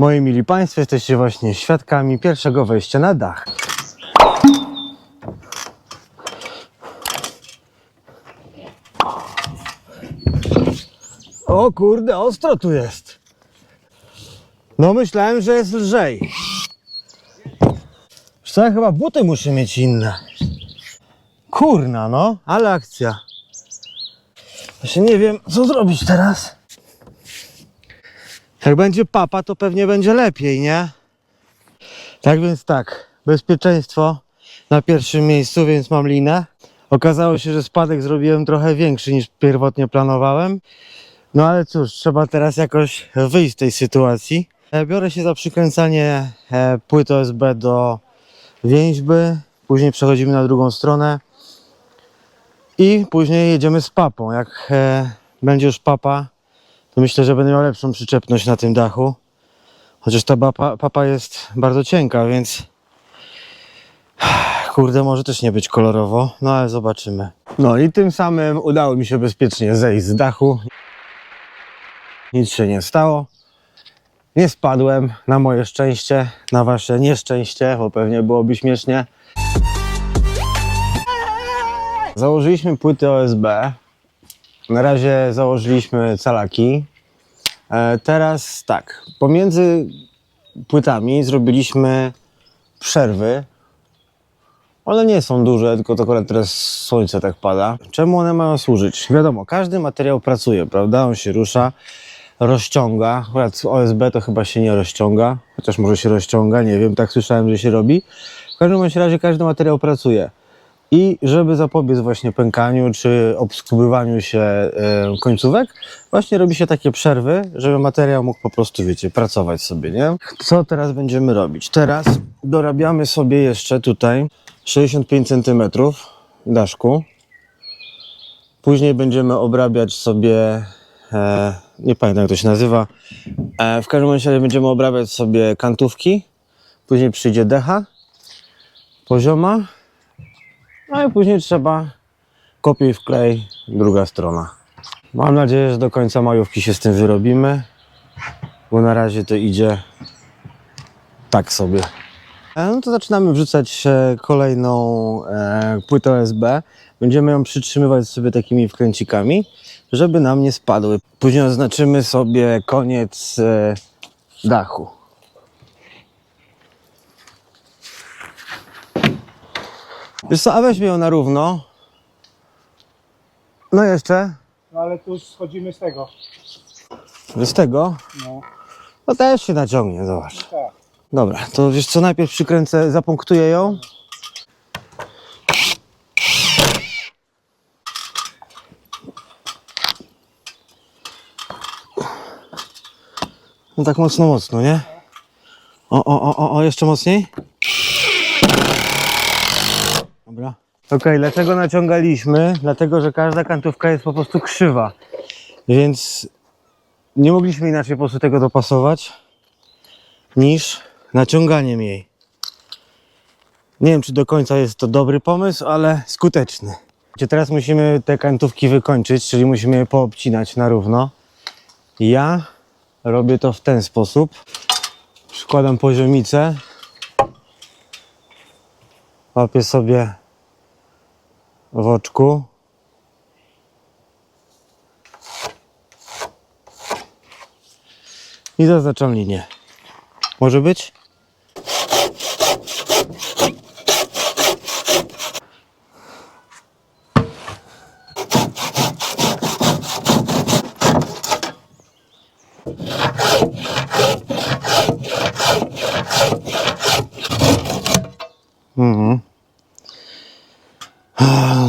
Moi mili Państwo, jesteście właśnie świadkami pierwszego wejścia na dach. O kurde, ostro tu jest. No myślałem, że jest lżej. Ja chyba buty muszę mieć inne. Kurna no, ale akcja. Właśnie nie wiem, co zrobić teraz. Jak będzie papa, to pewnie będzie lepiej, nie? Tak więc tak, bezpieczeństwo na pierwszym miejscu, więc mam linę. Okazało się, że spadek zrobiłem trochę większy niż pierwotnie planowałem. No ale cóż, trzeba teraz jakoś wyjść z tej sytuacji. E, Biorę się za przykręcanie e, płyt OSB do więźby, później przechodzimy na drugą stronę i później jedziemy z papą. Jak e, będzie już papa, to myślę, że będę miał lepszą przyczepność na tym dachu. Chociaż ta papa, papa jest bardzo cienka, więc kurde, może też nie być kolorowo, no ale zobaczymy. No i tym samym udało mi się bezpiecznie zejść z dachu. Nic się nie stało. Nie spadłem, na moje szczęście, na wasze nieszczęście, bo pewnie byłoby śmiesznie. Założyliśmy płyty OSB. Na razie założyliśmy calaki. E, teraz tak, pomiędzy płytami zrobiliśmy przerwy. One nie są duże, tylko to akurat teraz słońce tak pada. Czemu one mają służyć? Wiadomo, każdy materiał pracuje, prawda? On się rusza, rozciąga. Akurat OSB to chyba się nie rozciąga, chociaż może się rozciąga, nie wiem, tak słyszałem, że się robi. W każdym razie każdy materiał pracuje. I żeby zapobiec właśnie pękaniu czy obskubywaniu się e, końcówek, właśnie robi się takie przerwy, żeby materiał mógł po prostu, wiecie, pracować sobie, nie? Co teraz będziemy robić? Teraz dorabiamy sobie jeszcze tutaj 65 cm daszku. Później będziemy obrabiać sobie, e, nie pamiętam jak to się nazywa, e, w każdym razie będziemy obrabiać sobie kantówki. Później przyjdzie decha, pozioma, no i później trzeba kopiuj wklej, druga strona. Mam nadzieję, że do końca majówki się z tym wyrobimy, bo na razie to idzie tak sobie. E, No to zaczynamy wrzucać kolejną e, płytę OSB. Będziemy ją przytrzymywać sobie takimi wkręcikami, żeby nam nie spadły. Później oznaczymy sobie koniec e, dachu. Wiesz co, a weźmy ją na równo. No jeszcze. No ale tu schodzimy z tego. Z tego. No, No też się naciągnie, zobacz. tak. Dobra, to wiesz co, najpierw przykręcę, zapunktuję ją. No tak mocno, mocno, nie? O, o, o, o, o jeszcze mocniej. Okej, dlaczego naciągaliśmy? Dlatego, że każda kantówka jest po prostu krzywa. Więc nie mogliśmy inaczej po prostu tego dopasować niż naciąganiem jej. Nie wiem, czy do końca jest to dobry pomysł, ale skuteczny. Teraz musimy te kantówki wykończyć, czyli musimy je poobcinać na równo. Ja robię to w ten sposób. Przykładam poziomicę. Łapię sobie w oczku. I zaznaczam linię. Może być?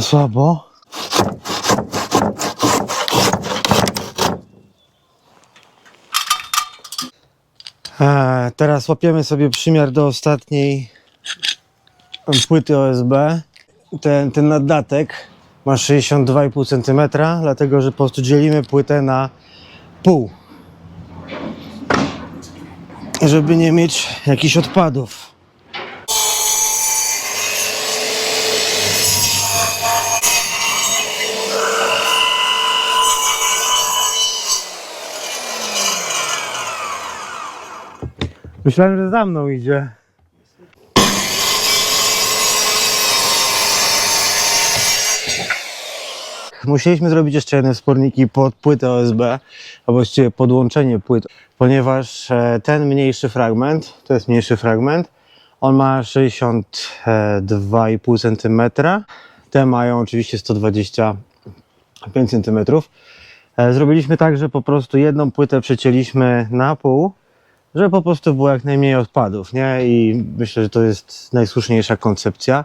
Słabo. E, Teraz łapiemy sobie przymiar do ostatniej płyty OSB. Ten, ten naddatek ma 62,5 cm, dlatego że po prostu dzielimy płytę na pół. Żeby nie mieć jakichś odpadów. Myślałem, że za mną idzie. Musieliśmy zrobić jeszcze jedne sporniki pod płytę OSB, a właściwie podłączenie płyt, ponieważ e, ten mniejszy fragment, to jest mniejszy fragment, on ma 62,5 cm, te mają oczywiście 125 cm. E, Zrobiliśmy tak, że po prostu jedną płytę przecięliśmy na pół, żeby po prostu było jak najmniej odpadów, nie? I myślę, że to jest najsłuszniejsza koncepcja.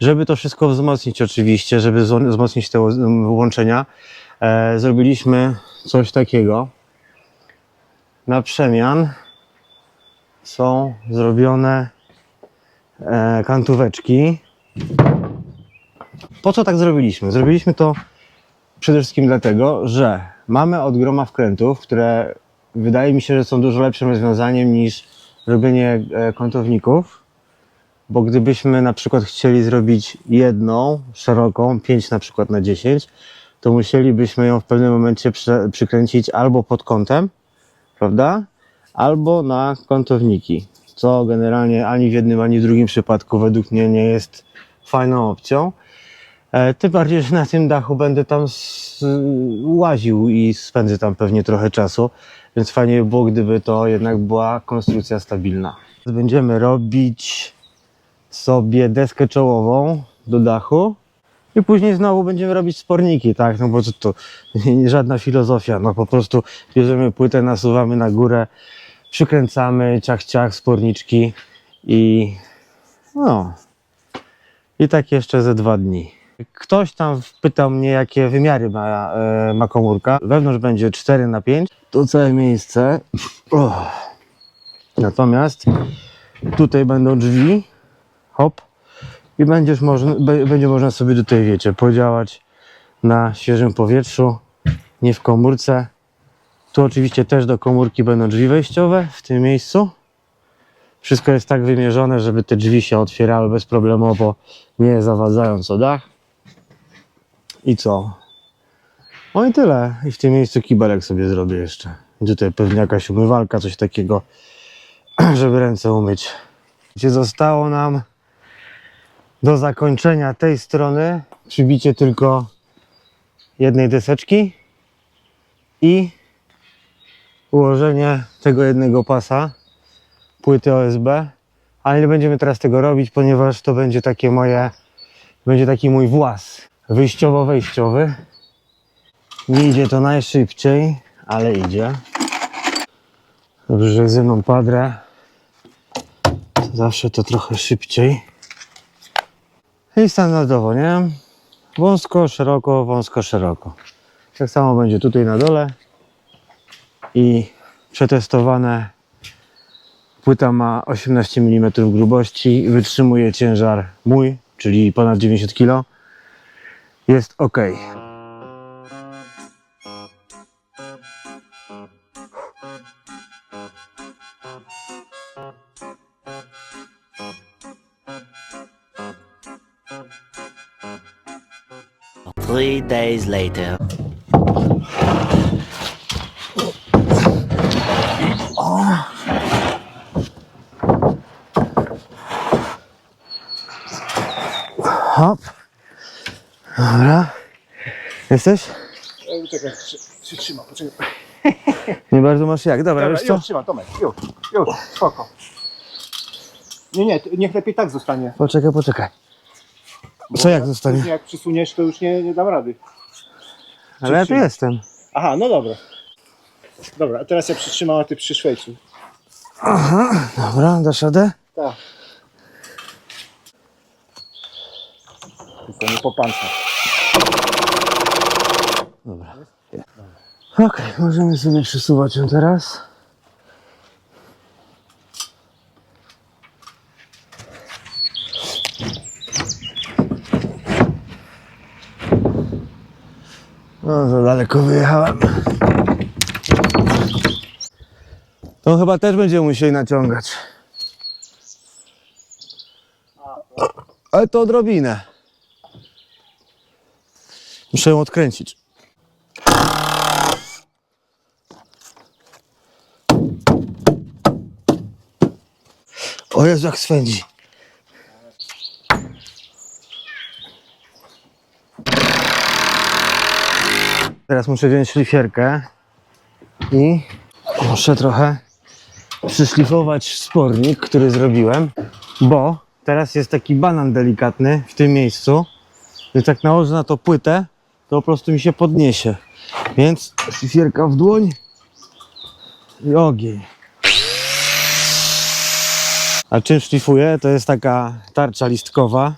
Żeby to wszystko wzmocnić oczywiście, żeby wzmocnić te łączenia, e, zrobiliśmy coś takiego. Na przemian są zrobione e, kantóweczki. Po co tak zrobiliśmy? Zrobiliśmy to przede wszystkim dlatego, że mamy od groma wkrętów, które wydaje mi się, że są dużo lepszym rozwiązaniem niż robienie e, kątowników. Bo gdybyśmy na przykład chcieli zrobić jedną szeroką, 5 na przykład na 10, to musielibyśmy ją w pewnym momencie przykręcić albo pod kątem, prawda? Albo na kątowniki, co generalnie ani w jednym, ani w drugim przypadku według mnie nie jest fajną opcją. E, Tym bardziej, że na tym dachu będę tam łaził i spędzę tam pewnie trochę czasu, więc fajnie by było, gdyby to jednak była konstrukcja stabilna. Będziemy robić sobie deskę czołową do dachu i później znowu będziemy robić sporniki, tak? No bo to, to nie żadna filozofia, no po prostu bierzemy płytę, nasuwamy na górę, przykręcamy, ciach, ciach, sporniczki i no. I tak jeszcze ze dwa dni. Ktoś tam pytał mnie, jakie wymiary ma, e, ma komórka. Wewnątrz będzie 4 na 5 To całe miejsce. Oh. Natomiast tutaj będą drzwi. Hop. I będziesz można, będzie można sobie tutaj, wiecie, podziałać na świeżym powietrzu, nie w komórce. Tu oczywiście też do komórki będą drzwi wejściowe w tym miejscu. Wszystko jest tak wymierzone, żeby te drzwi się otwierały bezproblemowo, nie zawadzając o dach. I co? No i tyle. I w tym miejscu kibelek sobie zrobię jeszcze. I tutaj pewnie jakaś umywalka, coś takiego, żeby ręce umyć. Gdzie zostało nam do zakończenia tej strony przybicie tylko jednej deseczki i ułożenie tego jednego pasa płyty OSB, ale nie będziemy teraz tego robić, ponieważ to będzie takie moje, będzie taki mój włas wyjściowo-wejściowy. Nie idzie to najszybciej, ale idzie. Dobrze, że ze mną padre. Zawsze to trochę szybciej. I standardowo, nie? Wąsko, szeroko, wąsko, szeroko. Tak samo będzie tutaj na dole. I przetestowane Płyta ma 18 mm grubości, wytrzymuje ciężar mój, czyli ponad 90 kg. Jest ok. Three days later. Hop. Dobra. Jesteś? Czekaj, przytrzymam, poczekaj. Nie bardzo masz jak. Dobra, Dobra, wiesz co? już trzymam, Tomek, już, już, spoko. Nie, nie, niech lepiej tak zostanie. Poczekaj, poczekaj. Co jak zostanie? Jak przysuniesz, to już nie, nie dam rady. Ale ja tu jestem. Aha, no dobra. Dobra, a teraz ja przytrzymam, a ty przy szwejcu. Dobra, dasz radę? Tak. Tylko nie po pancach. Dobra. Okej, możemy sobie przesuwać ją teraz. No, za daleko wyjechałem. To chyba też będziemy musieli naciągać. Ale to odrobinę. Muszę ją odkręcić. O Jezu, jak swędzi. Teraz muszę wziąć szlifierkę i muszę trochę przyszlifować spornik, który zrobiłem, bo teraz jest taki banan delikatny w tym miejscu, więc jak nałożę na to płytę, to po prostu mi się podniesie. Więc szlifierka w dłoń i ogień. A czym szlifuję? To jest taka tarcza listkowa.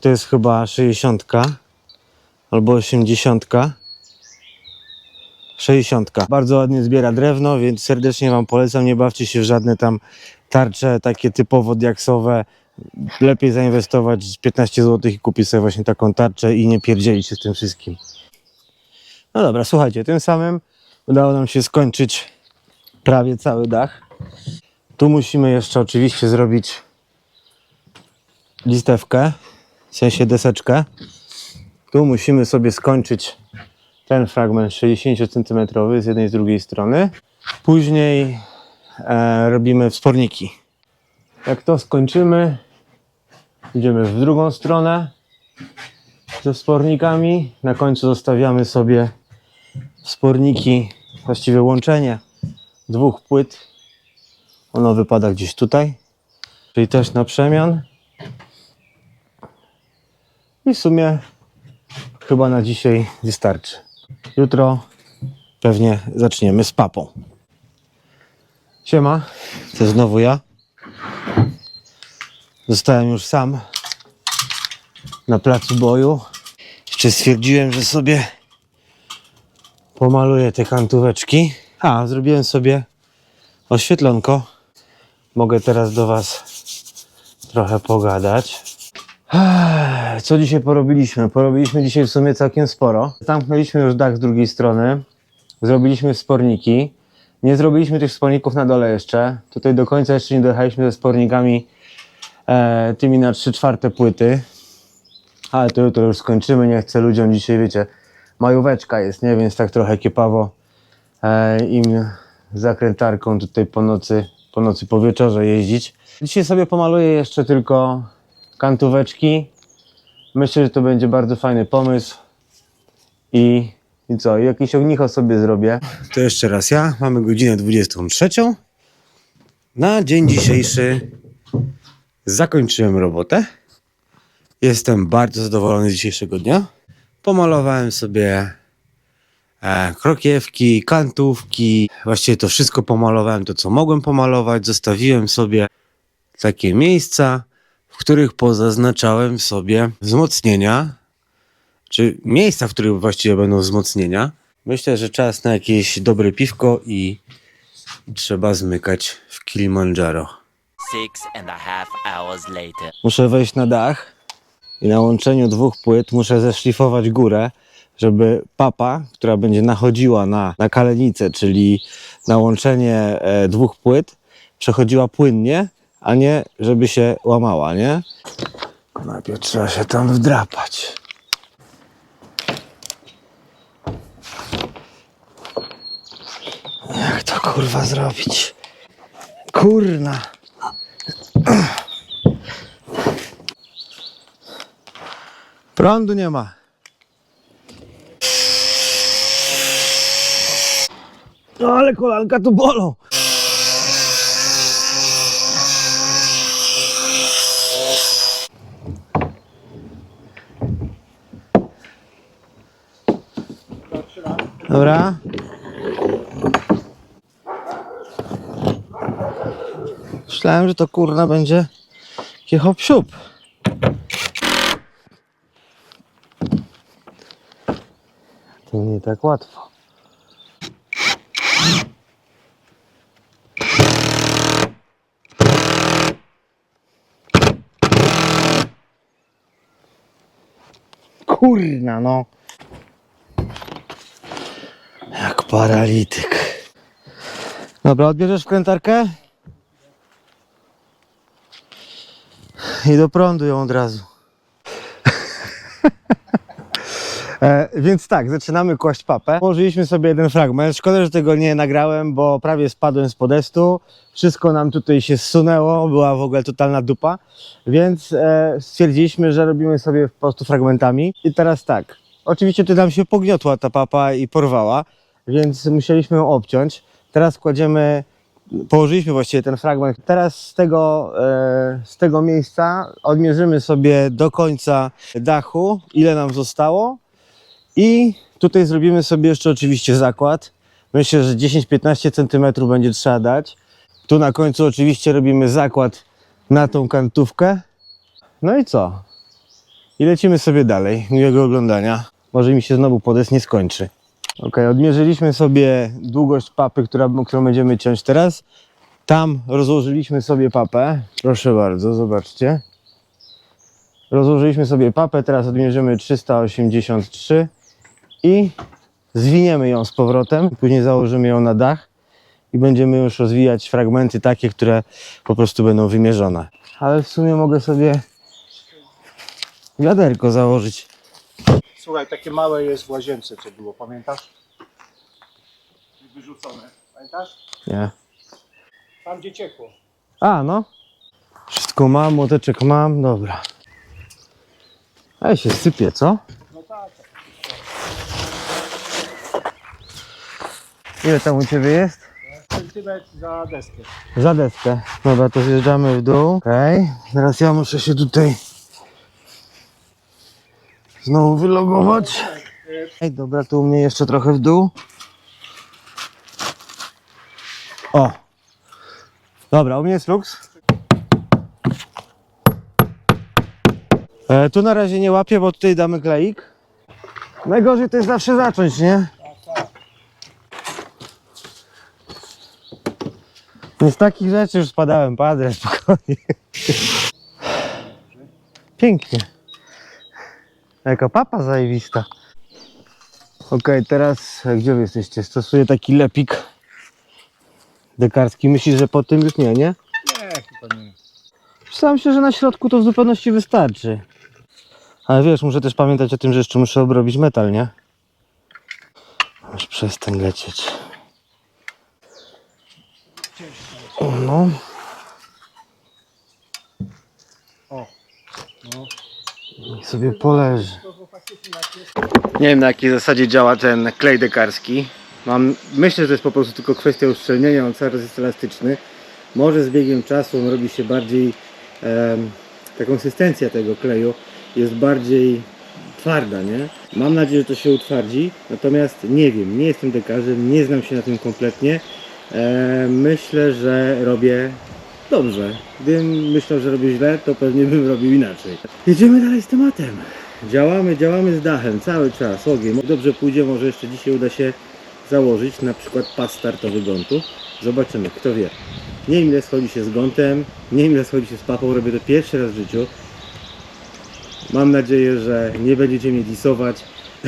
To jest chyba 60 albo 80. 60. Bardzo ładnie zbiera drewno, więc serdecznie Wam polecam. Nie bawcie się w żadne tam tarcze takie typowo diaksowe. Lepiej zainwestować 15 zł i kupić sobie właśnie taką tarczę i nie pierdzielić się z tym wszystkim. No dobra, słuchajcie, tym samym udało nam się skończyć prawie cały dach. Tu musimy jeszcze oczywiście zrobić listewkę, w sensie deseczkę. Tu musimy sobie skończyć ten fragment 60 cm z jednej i z drugiej strony. Później e, robimy wsporniki. Jak to skończymy, idziemy w drugą stronę ze wspornikami. Na końcu zostawiamy sobie wsporniki, właściwie łączenie dwóch płyt. Ono wypada gdzieś tutaj, czyli też na przemian. I w sumie chyba na dzisiaj wystarczy. Jutro pewnie zaczniemy z papą. Siema, to znowu ja. Zostałem już sam na placu boju. Jeszcze stwierdziłem, że sobie pomaluję te kantóweczki. A, zrobiłem sobie oświetlonko. Mogę teraz do Was trochę pogadać. Co dzisiaj porobiliśmy? Porobiliśmy dzisiaj w sumie całkiem sporo. Zamknęliśmy już dach z drugiej strony. Zrobiliśmy sporniki. Nie zrobiliśmy tych sporników na dole jeszcze. Tutaj do końca jeszcze nie dojechaliśmy ze spornikami e, tymi na 3 czwarte płyty. Ale to jutro już skończymy. Nie chcę ludziom dzisiaj, wiecie, majóweczka jest, nie? Więc tak trochę kiepawo e, im zakrętarką tutaj po nocy, po nocy po wieczorze jeździć. Dzisiaj sobie pomaluję jeszcze tylko kantóweczki. Myślę, że to będzie bardzo fajny pomysł. I, i co? I jakieś ognicho sobie zrobię. To jeszcze raz ja. Mamy godzinę 23. Na dzień dzisiejszy zakończyłem robotę. Jestem bardzo zadowolony z dzisiejszego dnia. Pomalowałem sobie krokiewki, kantówki. Właściwie to wszystko pomalowałem, to co mogłem pomalować. Zostawiłem sobie takie miejsca, w których pozaznaczałem sobie wzmocnienia, czy miejsca, w których właściwie będą wzmocnienia. Myślę, że czas na jakieś dobre piwko i trzeba zmykać w Kilimandżaro. Muszę wejść na dach i na łączeniu dwóch płyt muszę zeszlifować górę, żeby papa, która będzie nachodziła na, na kalenicę, czyli na łączenie e, dwóch płyt, przechodziła płynnie, a nie żeby się łamała, nie? Najpierw trzeba się tam wdrapać. Jak to kurwa zrobić? Kurna. Prądu nie ma. No ale kolanka tu bolą. Dobra. Myślałem, że to kurna będzie kiechop siup. To nie tak łatwo. Kurna, no. Jak paralityk. Dobra, odbierzesz wkrętarkę? I do prądu ją od razu. E, więc tak, zaczynamy kłaść papę. Położyliśmy sobie jeden fragment. Szkoda, że tego nie nagrałem, bo prawie spadłem z podestu. Wszystko nam tutaj się zsunęło, była w ogóle totalna dupa. Więc e, stwierdziliśmy, że robimy sobie po prostu fragmentami. I teraz tak, oczywiście tutaj nam się pogniotła ta papa i porwała, więc musieliśmy ją obciąć. Teraz kładziemy położyliśmy właściwie ten fragment. Teraz z tego, e, z tego miejsca odmierzymy sobie do końca dachu, ile nam zostało. I tutaj zrobimy sobie jeszcze oczywiście zakład. Myślę, że 10-15 cm będzie trzeba dać. Tu na końcu oczywiście robimy zakład na tą kantówkę. No i co? I lecimy sobie dalej. Miłego oglądania. Może mi się znowu podest nie skończy. Ok, odmierzyliśmy sobie długość papy, którą będziemy ciąć teraz. Tam rozłożyliśmy sobie papę. Proszę bardzo, zobaczcie. Rozłożyliśmy sobie papę, teraz odmierzymy 383 i zwiniemy ją z powrotem. Później założymy ją na dach i będziemy już rozwijać fragmenty takie, które po prostu będą wymierzone. Ale w sumie mogę sobie wiaderko założyć. Słuchaj, takie małe jest w łazience, co było, pamiętasz? Wyrzucone. Pamiętasz? Nie. Tam gdzie ciekło. A, no. Wszystko mam, młoteczek mam, dobra. Ale się sypie, co? No tak. Ile tam u Ciebie jest? Centymetr za deskę. Za deskę. Dobra, to zjeżdżamy w dół. Okej. Teraz ja muszę się tutaj znowu wylogować. Ej, dobra, tu u mnie jeszcze trochę w dół. O. Dobra, u mnie jest luks. E, tu na razie nie łapię, bo tutaj damy kleik. Najgorzej to jest zawsze zacząć, nie? Z takich rzeczy już spadałem, padre, spokojnie. Pięknie. Jaka papa zajewista. Okej, teraz gdzie wy jesteście? Stosuję taki lepik dekarski. Myślisz, że po tym już nie, nie? Nie, chyba nie. Myślałem się, że na środku to w zupełności wystarczy. Ale wiesz, muszę też pamiętać o tym, że jeszcze muszę obrobić metal, nie? Już przestań lecieć. No. O. No. Niech sobie poleży. Nie wiem na jakiej zasadzie działa ten klej dekarski. Mam, myślę, że to jest po prostu tylko kwestia uszczelnienia, on cały czas jest elastyczny. Może z biegiem czasu on robi się bardziej, em, ta konsystencja tego kleju jest bardziej twarda, nie? Mam nadzieję, że to się utwardzi, natomiast nie wiem, nie jestem dekarzem, nie znam się na tym kompletnie. E, myślę, że robię dobrze. Gdybym myślał, że robię źle, to pewnie bym robił inaczej. Jedziemy dalej z tematem. Działamy, działamy z dachem cały czas, ogień. Dobrze pójdzie, może jeszcze dzisiaj uda się założyć na przykład pas startowy gontu. Zobaczymy, kto wie. Nie wiem ile schodzi się z gontem, nie wiem ile schodzi się z papą, robię to pierwszy raz w życiu. Mam nadzieję, że nie będziecie mnie disować.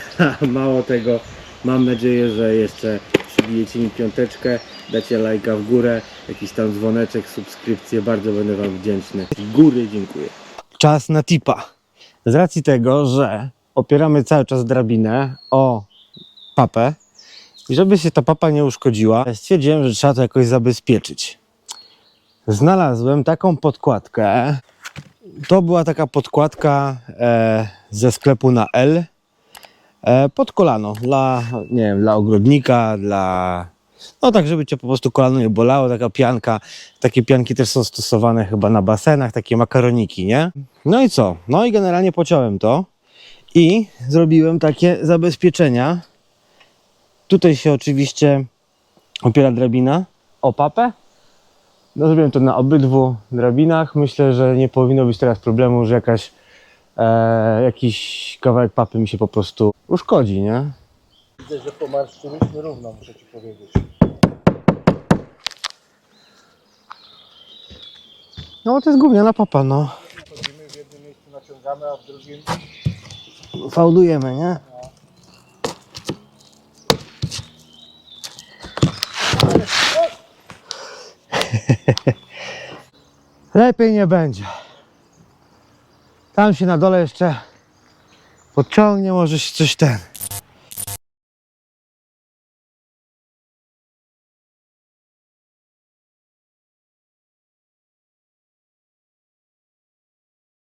Mało tego, mam nadzieję, że jeszcze przybijecie mi piąteczkę, dacie lajka w górę, jakiś tam dzwoneczek, subskrypcję, bardzo będę Wam wdzięczny. Góry dziękuję. Czas na tipa. Z racji tego, że opieramy cały czas drabinę o papę i żeby się ta papa nie uszkodziła, stwierdziłem, że trzeba to jakoś zabezpieczyć. Znalazłem taką podkładkę. To była taka podkładka e, ze sklepu na L. E, pod kolano dla, nie wiem, dla ogrodnika, dla no tak, żeby cię po prostu kolano nie bolało, taka pianka. Takie pianki też są stosowane chyba na basenach, takie makaroniki, nie? No i co? No i generalnie pociąłem to i zrobiłem takie zabezpieczenia. Tutaj się oczywiście opiera drabina o papę. No, zrobiłem to na obydwu drabinach. Myślę, że nie powinno być teraz problemu, że jakaś, e, jakiś kawałek papy mi się po prostu uszkodzi, nie? Widzę, że pomarszczyliśmy równo, muszę ci powiedzieć. No to jest gówniana papa, no. Chodzimy w jednym miejscu naciągamy, a w drugim Fałdujemy, nie? Lepiej nie będzie. Tam się na dole jeszcze podciągnie, może się coś ten.